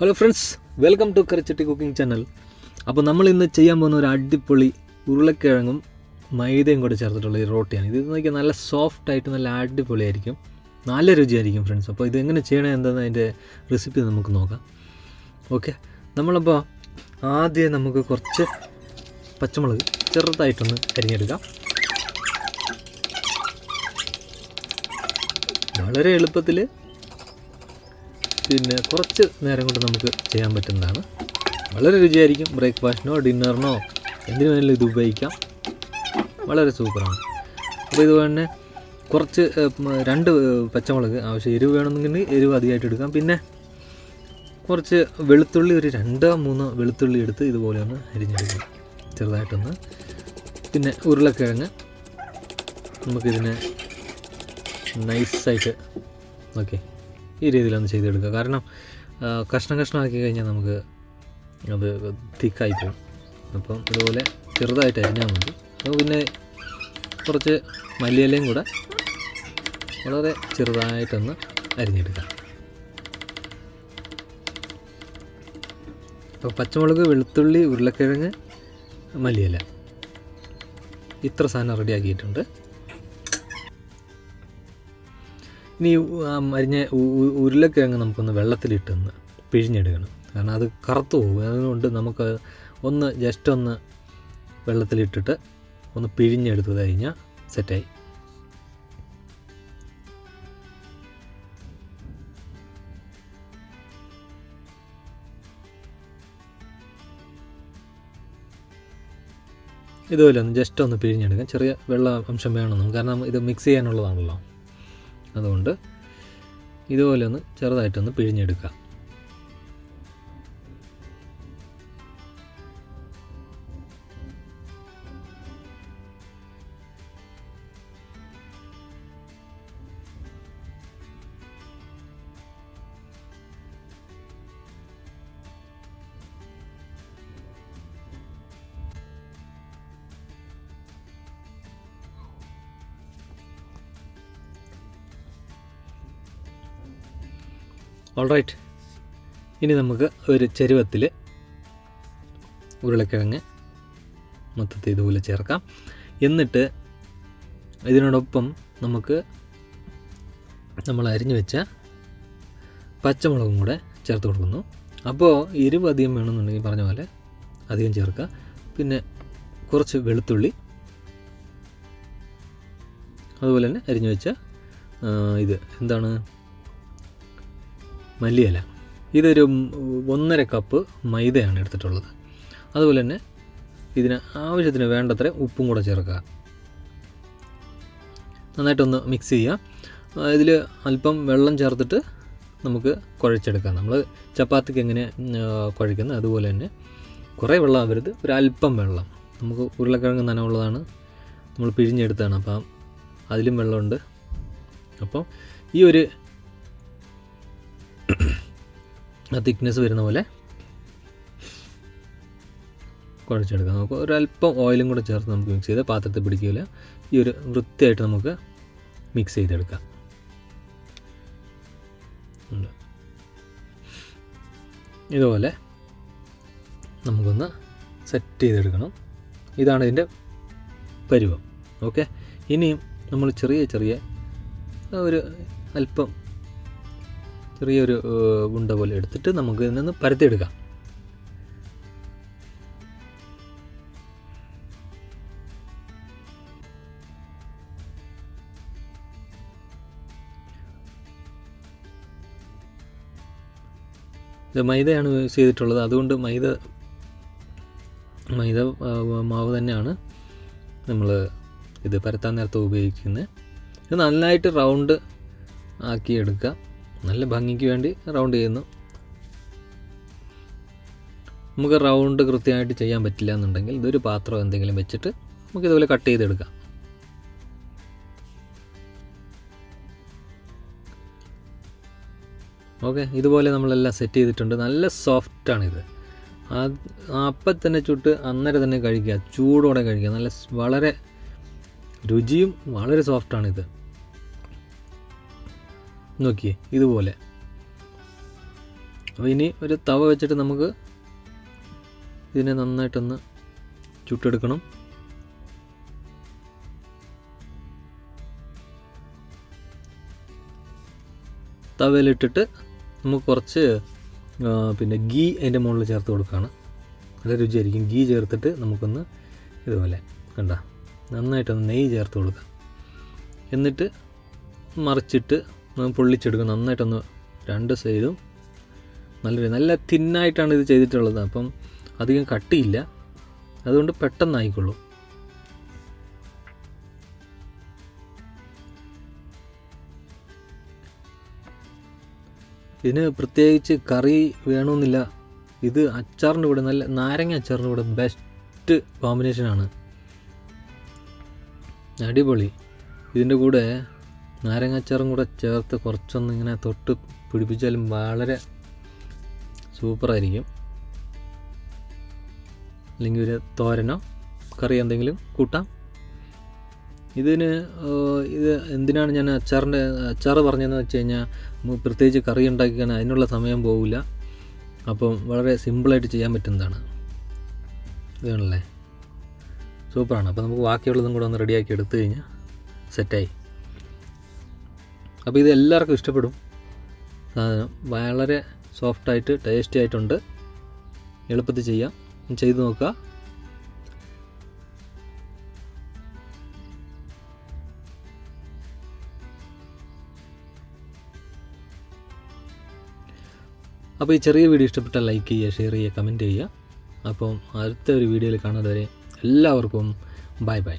Hello friends welcome to Karichatti cooking channel അപ്പോൾ നമ്മൾ ഇന്ന് ചെയ്യാൻ പോകുന്ന ഒരു അടിപൊളി ഉരുളക്കിഴങ്ങും മൈദയും കൂടെ ചേർത്തിട്ടുള്ള ഒരു റോട്ടിയാണ്. ഇത് നോക്കിയാൽ നല്ല സോഫ്റ്റ് ആയിട്ട് നല്ല അടിപൊളിയായിരിക്കും. നല്ല രുചിയായിരിക്കും ഫ്രണ്ട്സ് അപ്പോൾ ഇത് എങ്ങനെ ചെയ്യണേ എന്താണെന്ന് അതിന്റെ റെസിപ്പി നമുക്ക് നോക്കാം. ഓക്കെ നമ്മളപ്പോൾ ആദ്യം നമുക്ക് കുറച്ച് പച്ചമുളക് ചെറുതായിട്ടൊന്ന് അരിഞ്ഞെടുക്കാം. വളരെ എളുപ്പത്തിൽ പിന്നെ കുറച്ച് നേരം കൊണ്ട് നമുക്ക് ചെയ്യാൻ പറ്റുന്നതാണ്. വളരെ രുചിയായിരിക്കും. ബ്രേക്ക്ഫാസ്റ്റിനോ ഡിന്നറിനോ എന്തിനു വേണമെങ്കിലും ഇത് ഉപയോഗിക്കാം. വളരെ സൂപ്പറാണ്. അപ്പോൾ ഇതുപോലെ തന്നെ കുറച്ച് രണ്ട് പച്ചമുളക് ആവശ്യം എരിവ് വേണമെന്നുണ്ടെങ്കിൽ എരിവ് അധികമായിട്ട് എടുക്കാം. പിന്നെ കുറച്ച് വെളുത്തുള്ളി ഒരു രണ്ടോ മൂന്നോ വെളുത്തുള്ളി എടുത്ത് ഇതുപോലെ ഒന്ന് അരിഞ്ഞെടുക്കാം. ചെറുതായിട്ടൊന്ന്. പിന്നെ ഉരുളക്കിഴങ്ങ്. നമുക്കിതിനെ നൈസായിട്ട് ഓക്കെ. ഈ രീതിയിലൊന്ന് ചെയ്തെടുക്കുക. കാരണം കഷ്ണം കഷ്ണമാക്കി കഴിഞ്ഞാൽ നമുക്ക് അത് തിക്കായി പോകും അപ്പം ഇതുപോലെ ചെറുതായിട്ട് അരിഞ്ഞാൽ മതി. അപ്പോൾ പിന്നെ കുറച്ച് മല്ലിയിലയും കൂടെ വളരെ ചെറുതായിട്ടൊന്ന് അരിഞ്ഞെടുക്കാം. അപ്പോൾ പച്ചമുളക് വെളുത്തുള്ളി ഉരുളക്കിഴങ്ങ് മല്ലിയില. ഇത്ര സാധനം റെഡിയാക്കിയിട്ടുണ്ട്. ഇനി അരിഞ്ഞ ഉരുളക്കിഴങ്ങ് നമുക്കൊന്ന് വെള്ളത്തിലിട്ടൊന്ന് പിഴിഞ്ഞെടുക്കണം. കാരണം അത് കറുത്തു പോകും. അതുകൊണ്ട് നമുക്ക് ഒന്ന് ജസ്റ്റ് ഒന്ന് വെള്ളത്തിലിട്ടിട്ട് ഒന്ന് പിഴിഞ്ഞെടുത്ത് കഴിഞ്ഞാൽ സെറ്റായി. ഇതുപോലെ ഒന്ന് ജസ്റ്റ് ഒന്ന് പിഴിഞ്ഞെടുക്കാം. ചെറിയ വെള്ള അംശം വേണം നമുക്ക്. കാരണം ഇത് മിക്സ് ചെയ്യാനുള്ളതാണല്ലോ. അതുകൊണ്ട് ഇതുപോലെ ഒന്ന് ചെറുതായിട്ടൊന്ന് പിഴിഞ്ഞെടുക്കുക. ഓൾറൈറ്റ് ഇനി നമുക്ക് ഒരു ചെരുവത്തിൽ ഉരുളക്കിഴങ്ങ് മൊത്തത്തിൽ ഇതുപോലെ ചേർക്കാം. എന്നിട്ട് ഇതിനോടൊപ്പം നമുക്ക് നമ്മൾ അരിഞ്ഞു വെച്ച പച്ചമുളകും കൂടെ ചേർത്ത് കൊടുക്കുന്നു. അപ്പോൾ എരിവ് അധികം വേണമെന്നുണ്ടെങ്കിൽ പറഞ്ഞ പോലെ അധികം ചേർക്കുക. പിന്നെ കുറച്ച് വെളുത്തുള്ളി അതുപോലെ തന്നെ അരിഞ്ഞു വെച്ച ഇത് എന്താണ്? മല്ലിയില. ഇതൊരു ഒന്നര കപ്പ് മൈദയാണ് എടുത്തിട്ടുള്ളത്. അതുപോലെ തന്നെ ഇതിന് ആവശ്യത്തിന് വേണ്ടത്ര ഉപ്പും കൂടെ ചേർക്കുക. നന്നായിട്ടൊന്ന് മിക്സ് ചെയ്യുക. ഇതിൽ അല്പം വെള്ളം ചേർത്തിട്ട് നമുക്ക് കുഴച്ചെടുക്കാം. നമ്മൾ ചപ്പാത്തിക്ക് എങ്ങനെ കുഴക്കുന്നത് അതുപോലെ തന്നെ കുറേ വെള്ളം ആവരുത്. ഒരു അല്പം വെള്ളം. നമുക്ക് ഉരുളക്കിഴങ്ങ് നനവുള്ളതാണ്. നമ്മൾ പിഴിഞ്ഞെടുത്താണ്. അപ്പം അതിലും വെള്ളമുണ്ട്. അപ്പം ഈ ഒരു തിക്നെസ് വരുന്ന പോലെ കുഴച്ചെടുക്കാം. നമുക്ക് ഒരല്പം ഓയിലും കൂടെ ചേർത്ത് നമുക്ക് മിക്സ് ചെയ്ത് പാത്രത്തിൽ പിടിക്കില്ല ഈ ഒരു വൃത്തിയായിട്ട് നമുക്ക് മിക്സ് ചെയ്തെടുക്കാം. ഇതുപോലെ നമുക്കൊന്ന് സെറ്റ് ചെയ്തെടുക്കണം. ഇതാണ് ഇതിന്റെ പരുവം. ഓക്കെ ഇനിയും നമ്മൾ ചെറിയ ചെറിയ ഒരു അല്പം ചെറിയൊരു ഉണ്ട പോലെ എടുത്തിട്ട് നമുക്ക് ഇതിൽ നിന്ന് പരത്തിയെടുക്കാം. ഇത് മൈദയാണ് യൂസ് ചെയ്തിട്ടുള്ളത്. അതുകൊണ്ട് മൈദ മൈദ മാവ് തന്നെയാണ് നമ്മൾ ഇത് പരത്താൻ നേരത്തെ ഉപയോഗിക്കുന്നത്. ഇത് നന്നായിട്ട് റൗണ്ട് ആക്കി എടുക്കുക നല്ല ഭംഗിക്ക് വേണ്ടി റൗണ്ട് ചെയ്യുന്നു. നമുക്ക് റൗണ്ട് കൃത്യമായിട്ട് ചെയ്യാൻ പറ്റില്ല എന്നുണ്ടെങ്കിൽ ഇതൊരു പാത്രം എന്തെങ്കിലും വെച്ചിട്ട് നമുക്ക് ഇതുപോലെ കട്ട് ചെയ്തെടുക്കാം. ഓക്കെ ഇതുപോലെ നമ്മളെല്ലാം സെറ്റ് ചെയ്തിട്ടുണ്ട്. നല്ല സോഫ്റ്റാണിത് അപ്പം തന്നെ ചുട്ട് അന്നേരം തന്നെ കഴിക്കുക. ചൂടോടെ കഴിക്കുക. നല്ല വളരെ രുചിയും വളരെ സോഫ്റ്റാണിത് നോക്കിയേ ഇതുപോലെ. അപ്പോൾ ഇനി ഒരു തവ വെച്ചിട്ട് നമുക്ക് ഇതിനെ നന്നായിട്ടൊന്ന് ചുട്ടെടുക്കണം. തവയിലിട്ടിട്ട് നമുക്ക് കുറച്ച് പിന്നെ ഗീ അതിന്റെ മുകളിൽ ചേർത്ത് കൊടുക്കുകയാണ് നല്ല രുചിയായിരിക്കും. ഗീ ചേർത്തിട്ട് നമുക്കൊന്ന് ഇതുപോലെ കണ്ട നന്നായിട്ടൊന്ന് നെയ്യ് ചേർത്ത് കൊടുക്കാം. എന്നിട്ട് മറിച്ചിട്ട് ഒന്ന് പൊള്ളിച്ചെടുക്കുക നന്നായിട്ടൊന്ന് രണ്ട് സൈഡും നല്ല നല്ല തിന്നായിട്ടാണ് ഇത് ചെയ്തിട്ടുള്ളത്. അപ്പം അധികം കട്ടിയില്ല. അതുകൊണ്ട് പെട്ടെന്ന് ആയിക്കൊള്ളും ഇതിന് പ്രത്യേകിച്ച് കറി വേണമെന്നില്ല. ഇത് അച്ചാറിന്റെ കൂടെ നല്ല നാരങ്ങ അച്ചാറിന്റെ കൂടെ ബെസ്റ്റ് കോമ്പിനേഷനാണ്. അടിപൊളി. ഇതിന്റെ കൂടെ നാരങ്ങ അച്ചാറും കൂടെ ചേർത്ത് കുറച്ചൊന്ന് ഇങ്ങനെ തൊട്ട് പിടിപ്പിച്ചാലും വളരെ സൂപ്പറായിരിക്കും. അല്ലെങ്കിൽ ഒരു തോരനോ കറി എന്തെങ്കിലും കൂട്ടാം. ഇതിന് ഇത് എന്തിനാണ് ഞാൻ അച്ചാറിന്റെ അച്ചാർ പറഞ്ഞതെന്ന് വെച്ച് കഴിഞ്ഞാൽ പ്രത്യേകിച്ച് കറി ഉണ്ടാക്കിക്കാൻ അതിനുള്ള സമയം പോവില്ല. അപ്പം വളരെ സിമ്പിളായിട്ട് ചെയ്യാൻ പറ്റുന്നതാണ്. ഇതാണല്ലേ? സൂപ്പറാണ്. അപ്പോൾ നമുക്ക് ബാക്കിയുള്ളതും കൂടെ ഒന്ന് റെഡിയാക്കി എടുത്തു കഴിഞ്ഞാൽ സെറ്റായി. അപ്പോൾ ഇത് എല്ലാവർക്കും ഇഷ്ടപ്പെടും. സാധനം വളരെ സോഫ്റ്റായിട്ട് ടേസ്റ്റി ആയിട്ടുണ്ട്. എളുപ്പത്തിൽ ചെയ്യാം. ചെയ്തു നോക്കുക. അപ്പോൾ ഈ ചെറിയ വീഡിയോ ഇഷ്ടപ്പെട്ടാൽ ലൈക്ക് ചെയ്യുക ഷെയർ ചെയ്യുക കമന്റ് ചെയ്യുക. അപ്പം അടുത്ത ഒരു വീഡിയോയിൽ കാണാതെ എല്ലാവർക്കും ബൈ ബൈ